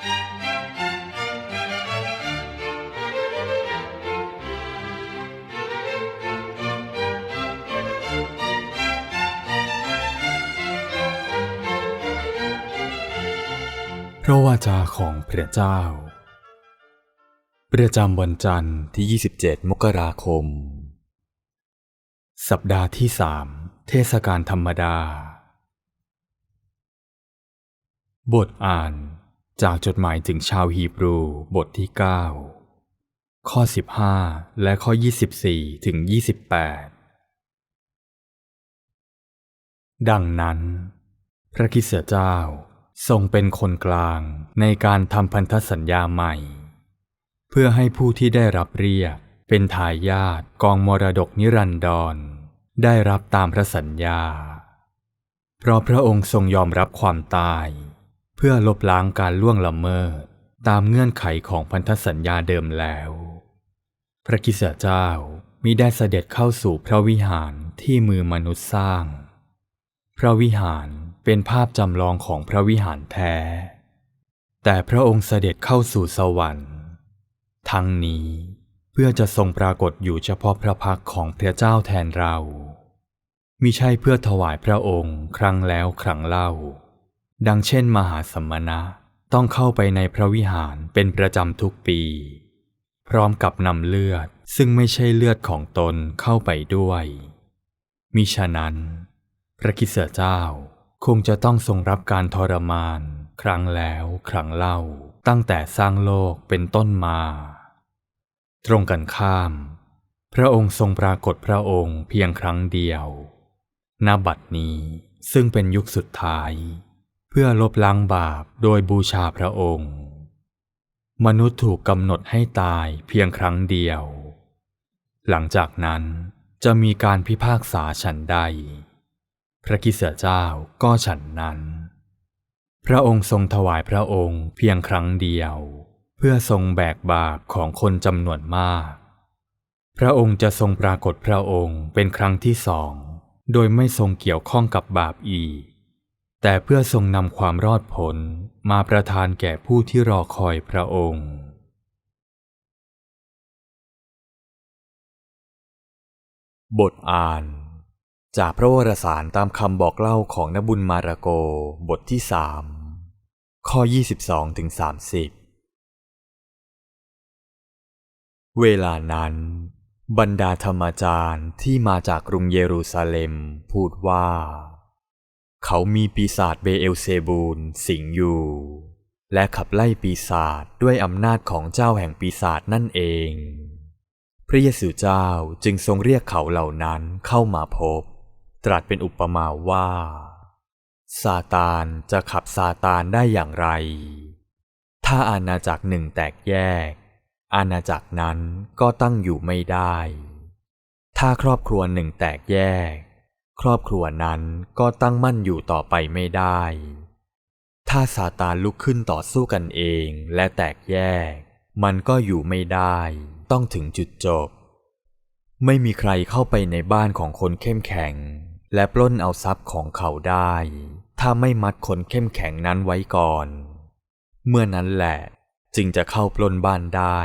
พระวาจาของพระเจ้า ประจำวันจันทร์ที่ 27 มกราคม สัปดาห์ที่สามเทศกาลธรรมดา บทอ่าน จากจดหมายถึงชาวฮีบรูบทที่ 9 ข้อ 15 และข้อ 24 ถึง 28 ดังนั้น พระคิสตเจ้าทรงเป็นคนกลางในการทำพันธสัญญาใหม่ เพื่อให้ผู้ที่ได้รับเรียกเป็นทายาทกองมรดกนิรันดร ได้รับตามพระสัญญา เพราะพระองค์ทรงยอมรับความตาย เพื่อลบล้างการล่วงละเมิด ตามเงื่อนไขของพันธสัญญาเดิมแล้ว พระกิสเจ้ามิได้เสด็จเข้าสู่พระวิหารที่มือมนุษย์สร้าง พระวิหารเป็นภาพจำลองของพระวิหารแท้ แต่พระองค์เสด็จเข้าสู่สวรรค์ ทั้งนี้เพื่อจะทรงปรากฏอยู่เฉพาะพระพักของพระเจ้าแทนเรามิใช่เพื่อถวายพระองค์ครั้งแล้วครั้งเล่า ดังเช่นมหาสมณะต้องเข้าไปในพระวิหารเป็นประจำทุกปี พร้อมกับนำเลือดซึ่งไม่ใช่เลือดของตนเข้าไปด้วย มิฉะนั้น พระคริสเจ้าคงจะต้องทรงรับการทรมาน ครั้งแล้วครั้งเล่าตั้งแต่สร้างโลกเป็นต้นมา ตรงกันข้าม พระองค์ทรงปรากฏพระองค์เพียงครั้งเดียว ณ บัดนี้ซึ่งเป็นยุคสุดท้าย เพื่อลบล้างบาปโดยบูชาพระองค์ มนุษย์ถูกกำหนดให้ตายเพียงครั้งเดียว หลังจากนั้นจะมีการพิพากษาฉันใด พระกิเสเจ้าก็ฉันนั้น พระองค์ทรงถวายพระองค์เพียงครั้งเดียว เพื่อทรงแบกบาปของคนจำนวนมาก พระองค์จะทรงปรากฏพระองค์เป็นครั้งที่สอง โดยไม่ทรงเกี่ยวข้องกับบาปอีก แต่เพื่อทรงนำความรอดพ้นมาประทานแก่ผู้ที่รอคอยพระองค์ บทอ่าน จากพระวรสารตามคำบอกเล่าของนบุญมาระโกบทที่สามข้อ 22ถึง30 เวลานั้น บรรดาธรรมจารย์ที่มาจากกรุงเยรูซาเล็มพูดว่า เขามีปีศาจเบเอลเซบูลสิงอยู่ และขับไล่ปีศาจด้วยอำนาจของเจ้าแห่งปีศาจนั่นเอง พระเยซูเจ้าจึงทรงเรียกเขาเหล่านั้นเข้ามาพบ ตรัสเป็นอุปมาว่าซาตานจะขับซาตานได้อย่างไร ถ้าอาณาจักรหนึ่งแตกแยก อาณาจักรนั้นก็ตั้งอยู่ไม่ได้ ถ้าครอบครัวหนึ่งแตกแยก ครอบครัวนั้นก็ตั้งมั่นอยู่ต่อไปไม่ได้ ถ้าซาตานลุกขึ้นต่อสู้กันเองและแตกแยก มันก็อยู่ไม่ได้ ต้องถึงจุดจบ ไม่มีใครเข้าไปในบ้านของคนเข้มแข็ง และปล้นเอาทรัพย์ของเขาได้ ถ้าไม่มัดคนเข้มแข็งนั้นไว้ก่อน เมื่อนั้นแหละจึงจะเข้าปล้นบ้านได้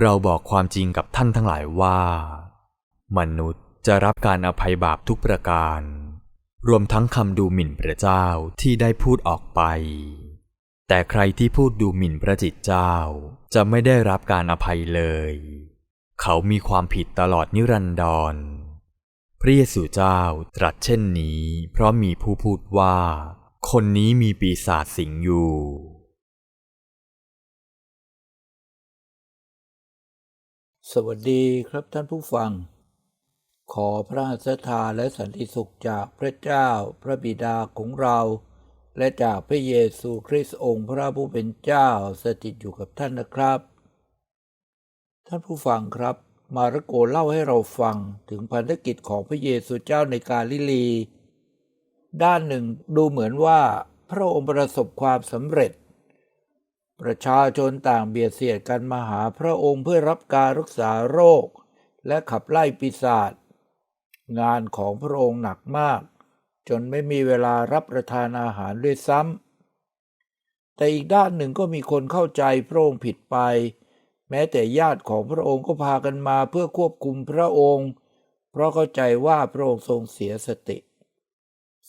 เราบอกความจริงกับท่านทั้งหลายว่า มนุษย์ จะรับการอภัยบาปทุกประการ รวมทั้งคำดูหมิ่นพระเจ้าที่ได้พูดออกไป แต่ใครที่พูดดูหมิ่นพระจิตเจ้า จะไม่ได้รับการอภัยเลย เขามีความผิดตลอดนิรันดร พระเยซูเจ้าตรัสเช่นนี้ เพราะมีผู้พูดว่า คนนี้มีปีศาจสิงอยู่สวัสดีครับท่านผู้ฟัง ขอพระราชทาและสันติสุขจากพระเจ้าพระบิดาของเรา และจากพระเยซูคริสต์องค์พระผู้เป็นเจ้าสถิตอยู่กับท่านนะครับ ท่านผู้ฟังครับ มาระโกเล่าให้เราฟังถึงพันธกิจของพระเยซูเจ้าในกาลิลี ด้านหนึ่งดูเหมือนว่าพระองค์ประสบความสำเร็จ ประชาชนต่างเบียดเสียดกันมาหาพระองค์เพื่อรับการรักษาโรค และขับไล่ปีศาจ งานของพระองค์หนักมาก จนไม่มีเวลารับประทานอาหารด้วยซ้แต่อีกด้านหนึ่งก็มีคนเข้าใจพระองค์ผิดไป แม้แต่ญาติของพระองค์ก็พากันมาเพื่อควบคุมพระองค์ เพราะเข้าใจว่าพระองค์ทรงเสียสติ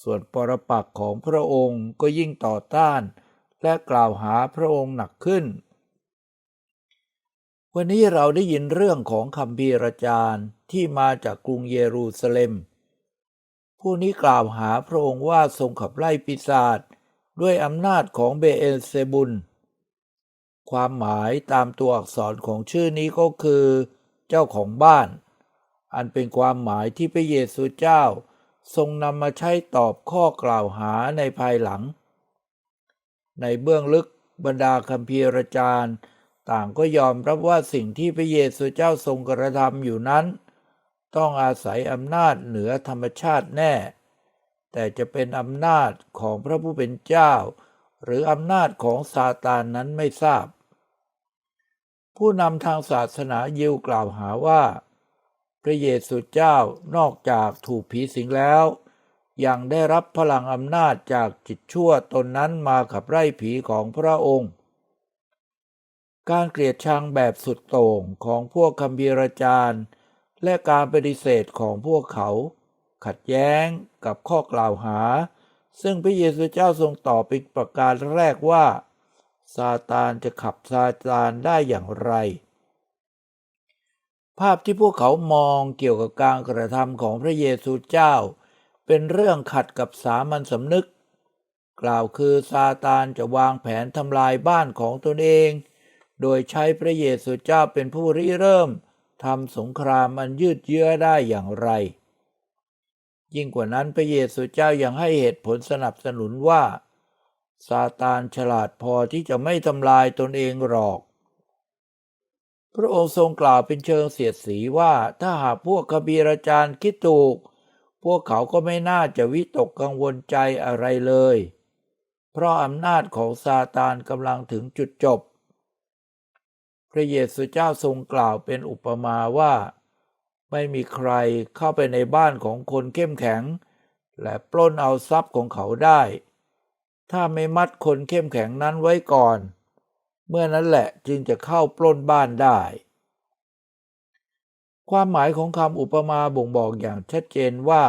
ส่วนปรปักของพระองค์ก็ยิ่งต่อต้านและกล่าวหาพระองค์หนักขึ้น วันนี้เราได้ยินเรื่องของคำพีรจารย์ที่มาจากกรุงเยรูซาเล็ม ผู้นี้กล่าวหาพระองค์ว่าทรงขับไล่ปีศาจด้วยอำนาจของเบเอลเซบุล ความหมายตามตัวอักษรของชื่อนี้ก็คือ เจ้าของบ้าน อันเป็นความหมายที่พระเยซูเจ้า ทรงนำมาใช้ตอบข้อกล่าวหาในภายหลัง ในเบื้องลึกบรรดาคัมภีรจารย์ ต่างก็ยอมรับว่าสิ่งที่พระเยซูเจ้าทรงกระทำอยู่นั้น ต้องอาศัยอำนาจเหนือธรรมชาติแน่ แต่จะเป็นอำนาจของพระผู้เป็นเจ้า หรืออำนาจของซาตานนั้นไม่ทราบ ผู้นำทางศาสนายิวกล่าวหาว่า พระเยซูเจ้านอกจากถูกผีสิงแล้ว ยังได้รับพลังอำนาจจากจิตชั่วตนนั้นมาขับไล่ผีของพระองค์ การเกลียดชังแบบสุดโต่งของพวกคัมภีราจารย์ และการปฏิเสธของพวกเขา ขัดแย้งกับข้อกล่าวหา ซึ่งพระเยซูเจ้าทรงตอบเป็นประการแรกว่า ซาตานจะขับซาตานได้อย่างไร ภาพที่พวกเขามองเกี่ยวกับการกระทำของพระเยซูเจ้า เป็นเรื่องขัดกับสามัญสำนึก กล่าวคือซาตานจะวางแผนทำลายบ้านของตนเอง โดยใช้พระเยซูเจ้าเป็นผู้ริเริ่มทำสงครามอันยืดเยื้อได้อย่างไร ยิ่งกว่านั้นพระเยซูเจ้ายังให้เหตุผลสนับสนุนว่า ซาตานฉลาดพอที่จะไม่ทำลายตนเองหรอก พระองค์ทรงกล่าวเป็นเชิงเสียดสีว่าถ้าหากพวกคบีราจารย์คิดถูก พวกเขาก็ไม่น่าจะวิตกกังวลใจอะไรเลย เพราะอำนาจของซาตานกำลังถึงจุดจบ พระเยซูเจ้าทรงกล่าวเป็นอุปมาว่า ไม่มีใครเข้าไปในบ้านของคนเข้มแข็ง และปล้นเอาทรัพย์ของเขาได้ ถ้าไม่มัดคนเข้มแข็งนั้นไว้ก่อน เมื่อนั้นแหละจึงจะเข้าปล้นบ้านได้ ความหมายของคำอุปมาบ่งบอกอย่างชัดเจนว่า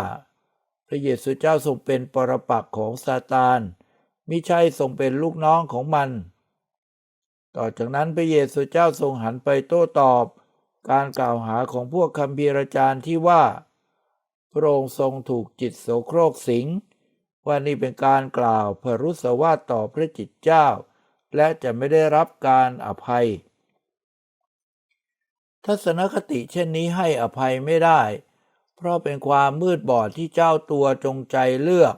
พระเยซูเจ้าทรงเป็นปรปักษ์ของซาตานมิใช่ทรงเป็นลูกน้องของมัน ต่อจากนั้นพระเยซูเจ้าทรงหันไปโต้ตอบ การกล่าวหาของพวกคัมภีรอาจารย์ที่ว่า พระองค์ทรงถูกจิตโสโครกสิงว่านี่เป็นการกล่าวพรุษวาทต่อพระจิตเจ้า และจะไม่ได้รับการอภัย ทัศนคติเช่นนี้ให้อภัยไม่ได้ เพราะเป็นความมืดบอดที่เจ้าตัวจงใจเลือก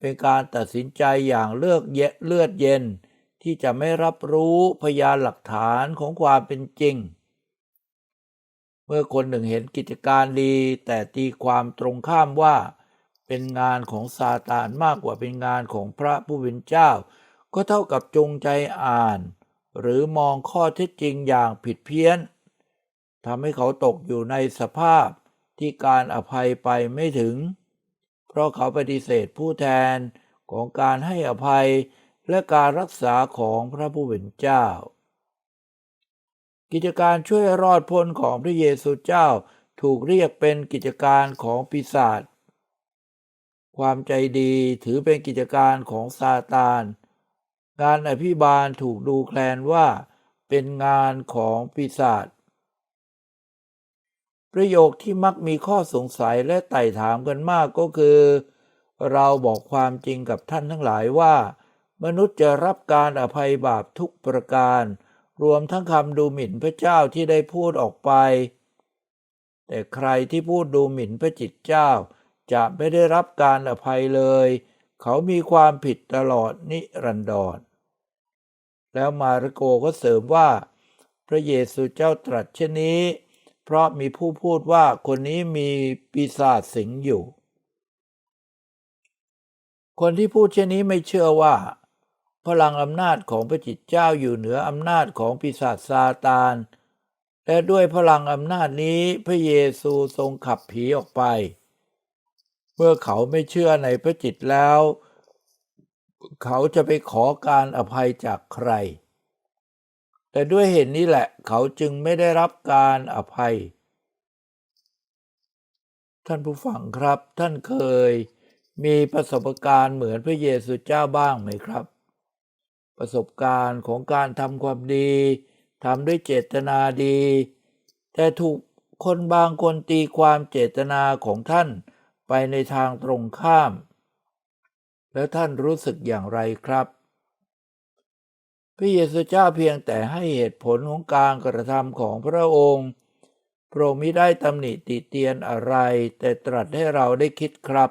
เป็นการตัดสินใจอย่างเลือกเยะเลือดเย็น ที่จะไม่รับรู้พยานหลักฐานของความเป็นจริง เมื่อคนหนึ่งเห็นกิจการดี แต่ตีความตรงข้ามว่า เป็นงานของซาตานมากกว่าเป็นงานของพระผู้เป็นเจ้า ก็เท่ากับจงใจอ่าน หรือมองข้อเท็จจริงอย่างผิดเพี้ยนทำให้เขาตกอยู่ในสภาพที่การอภัยไปไม่ถึง เพราะเขาปฏิเสธผู้แทนของการให้อภัย และการรักษาของพระผู้เป็นเจ้า กิจการช่วยรอดพ้นของพระเยซูเจ้าถูกเรียกเป็นกิจการของปีศาจ ความใจดีถือเป็นกิจการของซาตาน งานอภิบาลถูกดูแคลนว่าเป็นงานของปีศาจ ประโยคที่มักมีข้อสงสัยและไต่ถามกันมากก็คือ เราบอกความจริงกับท่านทั้งหลายว่า มนุษย์จะรับการอภัยบาปทุกประการ รวมทั้งคำดูหมิ่นพระเจ้าที่ได้พูดออกไป แต่ใครที่พูดดูหมิ่นพระจิตเจ้า จะไม่ได้รับการอภัยเลย เขามีความผิดตลอดนิรันดรแล้วมาระโกก็เสริมว่า พระเยซูเจ้าตรัสเช่นนี้ เพราะมีผู้พูดว่าคนนี้มีปีศาจสิงอยู่ คนที่พูดเช่นนี้ไม่เชื่อว่า พลังอำนาจของพระจิตเจ้าอยู่เหนืออำนาจของปีศาจซาตาน และด้วยพลังอำนาจนี้พระเยซูทรงขับผีออกไป เมื่อเขาไม่เชื่อในพระจิตแล้ว เขาจะไปขอการอภัยจากใคร แต่ด้วยเหตุนี้แหละเขาจึงไม่ได้รับการอภัย ท่านผู้ฟังครับท่านเคยมีประสบการณ์เหมือนพระเยซูเจ้าบ้างไหมครับ ประสบการณ์ของการทำความดีทำด้วยเจตนาดี แต่ถูกคนบางคนตีความเจตนาของท่านไปในทางตรงข้าม แล้วท่านรู้สึกอย่างไรครับพระเยซูเจ้าเพียงแต่ให้เหตุผลของการกระทำของพระองค์พระองค์มิได้ตำหนิติเตียนอะไร แต่ตรัสให้เราได้คิดครับ